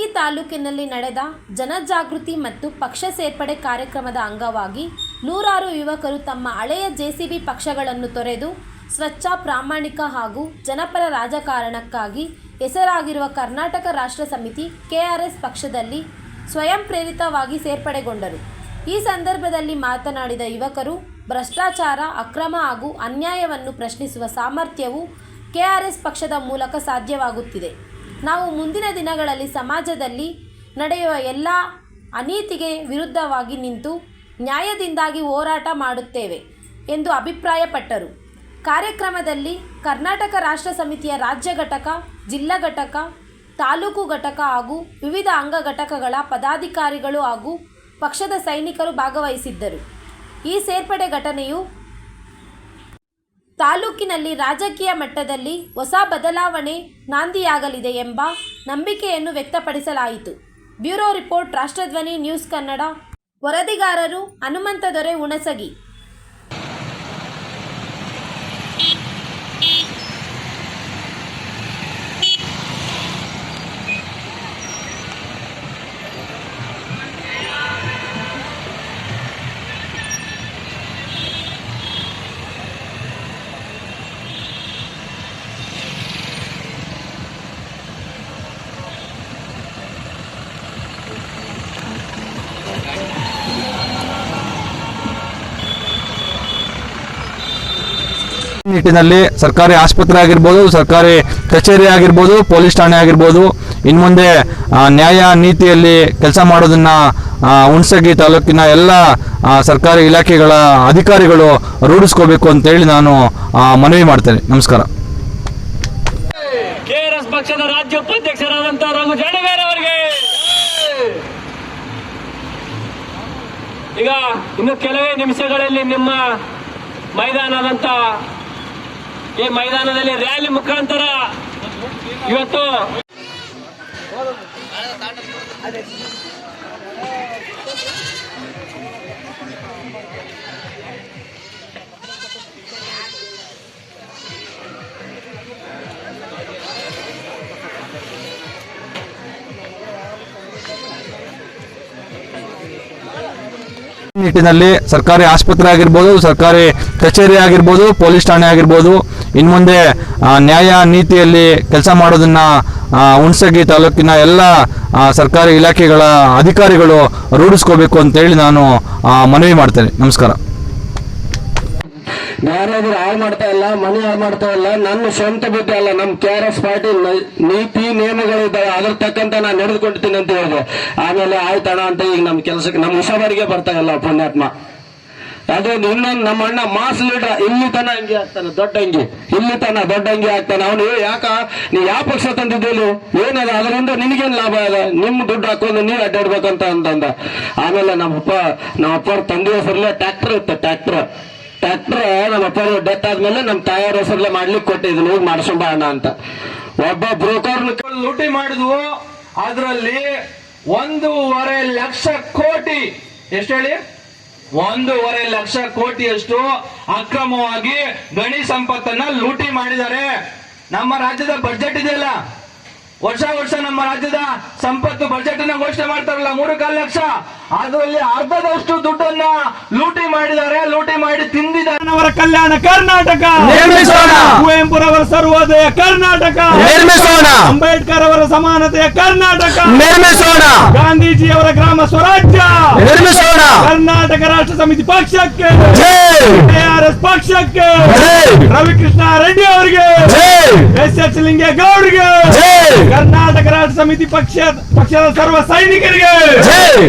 ಹುಣಸಗಿ ತಾಲೂಕಿನಲ್ಲಿ ನಡೆದ ಜನಜಾಗೃತಿ ಮತ್ತು ಪಕ್ಷ ಸೇರ್ಪಡೆ ಕಾರ್ಯಕ್ರಮದ ಅಂಗವಾಗಿ ನೂರಾರು ಯುವಕರು ತಮ್ಮ ಹಳೆಯ ಜೆಸಿಬಿ ಪಕ್ಷಗಳನ್ನು ತೊರೆದು ಸ್ವಚ್ಛ, ಪ್ರಾಮಾಣಿಕ ಹಾಗೂ ಜನಪರ ರಾಜಕಾರಣಕ್ಕಾಗಿ ಹೆಸರಾಗಿರುವ ಕರ್ನಾಟಕ ರಾಷ್ಟ್ರ ಸಮಿತಿ ಕೆಆರ್ಎಸ್ ಪಕ್ಷದಲ್ಲಿ ಸ್ವಯಂ ಪ್ರೇರಿತವಾಗಿ ಸೇರ್ಪಡೆಗೊಂಡರು. ಈ ಸಂದರ್ಭದಲ್ಲಿ ಮಾತನಾಡಿದ ಯುವಕರು, ಭ್ರಷ್ಟಾಚಾರ, ಅಕ್ರಮ ಹಾಗೂ ಅನ್ಯಾಯವನ್ನು ಪ್ರಶ್ನಿಸುವ ಸಾಮರ್ಥ್ಯವು ಕೆಆರ್ಎಸ್ ಪಕ್ಷದ ಮೂಲಕ ಸಾಧ್ಯವಾಗುತ್ತಿದೆ. ನಾವು ಮುಂದಿನ ದಿನಗಳಲ್ಲಿ ಸಮಾಜದಲ್ಲಿ ನಡೆಯುವ ಎಲ್ಲ ಅನೀತಿಗೆ ವಿರುದ್ಧವಾಗಿ ನಿಂತು ನ್ಯಾಯದಿಂದಾಗಿ ಹೋರಾಟ ಮಾಡುತ್ತೇವೆ ಎಂದು ಅಭಿಪ್ರಾಯಪಟ್ಟರು. ಕಾರ್ಯಕ್ರಮದಲ್ಲಿ ಕರ್ನಾಟಕ ರಾಷ್ಟ್ರ ಸಮಿತಿಯ ರಾಜ್ಯ ಘಟಕ, ಜಿಲ್ಲಾ ಘಟಕ, ತಾಲೂಕು ಘಟಕ ಹಾಗೂ ವಿವಿಧ ಅಂಗ ಘಟಕಗಳ ಪದಾಧಿಕಾರಿಗಳು ಹಾಗೂ ಪಕ್ಷದ ಸೈನಿಕರು ಭಾಗವಹಿಸಿದ್ದರು. ಈ ಸೇರ್ಪಡೆ ಘಟನೆಯು ತಾಲೂಕಿನಲ್ಲಿ ರಾಜಕೀಯ ಮಟ್ಟದಲ್ಲಿ ಹೊಸ ಬದಲಾವಣೆ ನಾಂದಿಯಾಗಲಿದೆ ಎಂಬ ನಂಬಿಕೆಯನ್ನು ವ್ಯಕ್ತಪಡಿಸಲಾಯಿತು. Bureau report, Rashtradhwani, news Kannada. ವರದಿಗಾರರು Hanumantha Dore Hunasagi. ನಿಟ್ಟಿನಲ್ಲಿ ಸರ್ಕಾರಿ ಆಸ್ಪತ್ರೆ ಆಗಿರ್ಬೋದು, ಸರ್ಕಾರಿ ಕಚೇರಿ ಆಗಿರ್ಬೋದು, ಪೊಲೀಸ್ ಠಾಣೆ ಆಗಿರ್ಬೋದು ಇನ್ನು ಮುಂದೆ ನ್ಯಾಯ ನೀತಿಯಲ್ಲಿ ಕೆಲಸ ಮಾಡೋದನ್ನ ಹುಣಸಗಿ ತಾಲೂಕಿನ ಎಲ್ಲ ಸರ್ಕಾರಿ ಇಲಾಖೆಗಳ ಅಧಿಕಾರಿಗಳು ರೂಢಿಸ್ಕೋಬೇಕು ಅಂತೇಳಿ ನಾನು ಮನವಿ ಮಾಡ್ತೇನೆ. ನಮಸ್ಕಾರ. ಪಕ್ಷದ ರಾಜ್ಯ ಉಪಾಧ್ಯಕ್ಷರಾದಂತ ರಘು ಜಡಬೇರ್ ಅವರಿಗೆ ಈಗ ಇನ್ನು ಕೆಲವೇ ನಿಮಿಷಗಳಲ್ಲಿ ನಿಮ್ಮ ಮೈದಾನದಂತ ಈ ಮೈದಾನದಲ್ಲಿ ರ್ಯಾಲಿ ಮುಖಾಂತರ ಇವತ್ತು ನಿಟ್ಟಿನಲ್ಲಿ ಸರ್ಕಾರಿ ಆಸ್ಪತ್ರೆ ಆಗಿರ್ಬೋದು, ಸರ್ಕಾರಿ ಕಚೇರಿ ಆಗಿರ್ಬೋದು, ಪೊಲೀಸ್ ಠಾಣೆ ಆಗಿರ್ಬೋದು ಇನ್ನು ಮುಂದೆ ನ್ಯಾಯ ನೀತಿಯಲ್ಲಿ ಕೆಲಸ ಮಾಡೋದನ್ನ ಹುಣಸಗಿ ತಾಲೂಕಿನ ಎಲ್ಲ ಸರ್ಕಾರಿ ಇಲಾಖೆಗಳ ಅಧಿಕಾರಿಗಳು ರೂಢಿಸ್ಕೋಬೇಕು ಅಂತೇಳಿ ನಾನು ಮನವಿ ಮಾಡ್ತೇನೆ. ನಮಸ್ಕಾರ. ಯಾರಾದ್ರೂ ಹಾಳು ಮಾಡ್ತಾ ಇಲ್ಲ, ಮನೆ ಹಾಳು ಮಾಡ್ತಾ ಇಲ್ಲ, ನನ್ನ ಸ್ವಂತ ಬುದ್ಧಿ ಅಲ್ಲ ನಮ್ಮ ಕೆ ಆರ್ ಎಸ್ ಪಾರ್ಟಿ ನೀತಿ ನಿಯಮಗಳಿದ್ದಾವೆ ಅದ್ರ ತಕ್ಕಂತ ನಾನು ನಡೆದುಕೊಂಡಿದ್ದೀನಿ ಅಂತ ಹೇಳಿದೆ. ಆಮೇಲೆ ಆಯ್ತಣ ಅಂತ ಈಗ ನಮ್ಮ ಕೆಲಸಕ್ಕೆ ನಮ್ಮ ಹುಷಾರಿಗೆ ಬರ್ತಾ ಇಲ್ಲ ಪುಣ್ಯಾತ್ಮ. ಅದು ಇನ್ನೊಂದು ನಮ್ಮ ಅಣ್ಣ ಮಾಸ್ ಲೀಡರ್ ಇಲ್ಲಿ ತನ ಅಂಗಿ ಆಗ್ತಾನೆ, ದೊಡ್ಡ ಅಂಗಿ ಇಲ್ಲಿ ತನ ದೊಡ್ಡ ಅಂಗಿ ಆಗ್ತಾನೆ. ಅವನು ಯಾಕ? ನೀ ಯಾವ ಪಕ್ಷ ತಂದಿದ್ದೇನು ಏನದ? ಅದರಿಂದ ನಿನಗೇನು ಲಾಭ ಅದ? ನಿಮ್ ದುಡ್ಡು ಹಾಕೊಂಡು ನೀವ್ ಅಡ್ಡಾಡ್ಬೇಕಂತ ಅಂತಂದ ಆಮೇಲೆ ನಮ್ಮಪ್ಪ ನಮ್ಮಪ್ಪ ತಂದೆ ಹೆಸರಲ್ಲೇ ಟ್ರ್ಯಾಕ್ಟರ್ ಇತ್ತು, ಟ್ರ್ಯಾಕ್ಟರ್. ಟ್ರ್ಯಾಕ್ಟರ್ ನಮ್ಮ ಅಪ್ಪ ಡೆತ್ ಆದ್ಮೇಲೆ ನಮ್ಮ ತಾಯಿಯವ್ರ ಹೆಸರಲ್ಲೇ ಮಾಡ್ಲಿಕ್ಕೆ ಕೊಟ್ಟಿದ್ನು ಹೋಗಿ ಮಾಡ್ಸೋಣ ಅಂತ. ಒಬ್ಬ ಬ್ರೋಕರ್ ಲೂಟಿ ಮಾಡಿದ್ವು. ಅದರಲ್ಲಿ ಒಂದೂವರೆ ಲಕ್ಷ ಕೋಟಿ, ಎಷ್ಟು ಹೇಳಿ? ಒಂದೂವರೆ ಲಕ್ಷ ಕೋಟಿಯಷ್ಟು ಅಕ್ರಮವಾಗಿ ಗಣಿ ಸಂಪತ್ತನ್ನ ಲೂಟಿ ಮಾಡಿದ್ದಾರೆ. ನಮ್ಮ ರಾಜ್ಯದ ಬಜೆಟ್ ಇದೆಯಲ್ಲ? ವರ್ಷ ವರ್ಷ ನಮ್ಮ ರಾಜ್ಯದ ಸಂಪತ್ತು ಬಜೆಟ್ ಅನ್ನ ಘೋಷಣೆ ಮಾಡ್ತಾರಲ್ಲ ಮೂರು ಕಾಲು ಲಕ್ಷ. ಅದರಲ್ಲಿ ಅರ್ಧದಷ್ಟು ದುಡ್ಡನ್ನ ಲೂಟಿ ಮಾಡಿದ್ದಾರೆ ಲೂಟಿ ಮಾಡಿ ತಿಂದಿದ್ದಾರೆ. ಅವರ ಕಲ್ಯಾಣ ಕರ್ನಾಟಕ! ನಿರ್ಮಿಸೋಣ. ಕುವೆಂಪುರವರ ಸರ್ವೋದಯ ಕರ್ನಾಟಕ! ನಿರ್ಮಿಸೋಣ. ಅಂಬೇಡ್ಕರ್ ಅವರ ಸಮಾನತೆಯ ಕರ್ನಾಟಕ! ನಿರ್ಮಿಸೋಣ! ಗಾಂಧೀಜಿಯವರ ಗ್ರಾಮ ಸ್ವರಾಜ್ಯ! ನಿರ್ಮಿಸೋಣ! ಕರ್ನಾಟಕ ರಾಷ್ಟ್ರ ಸಮಿತಿ ಪಕ್ಷಕ್ಕೆ! ಜೈ! ಕೆಆರ್ಎಸ್ ಪಕ್ಷಕ್ಕೆ! ಜೈ! ರವಿಕೃಷ್ಣ ರೆಡ್ಡಿ ಅವರಿಗೆ ಜೈ ಎಸ್ ಎಚ್ ಲಿಂಗೇಗೌಡರಿಗೆ ಜೈ ಕರ್ನಾಟಕ ರಾಷ್ಟ್ರ ಸಮಿತಿ ಪಕ್ಷ ಪಕ್ಷದ ಸರ್ವ ಸೈನಿಕರಿಗೆ ಜೈ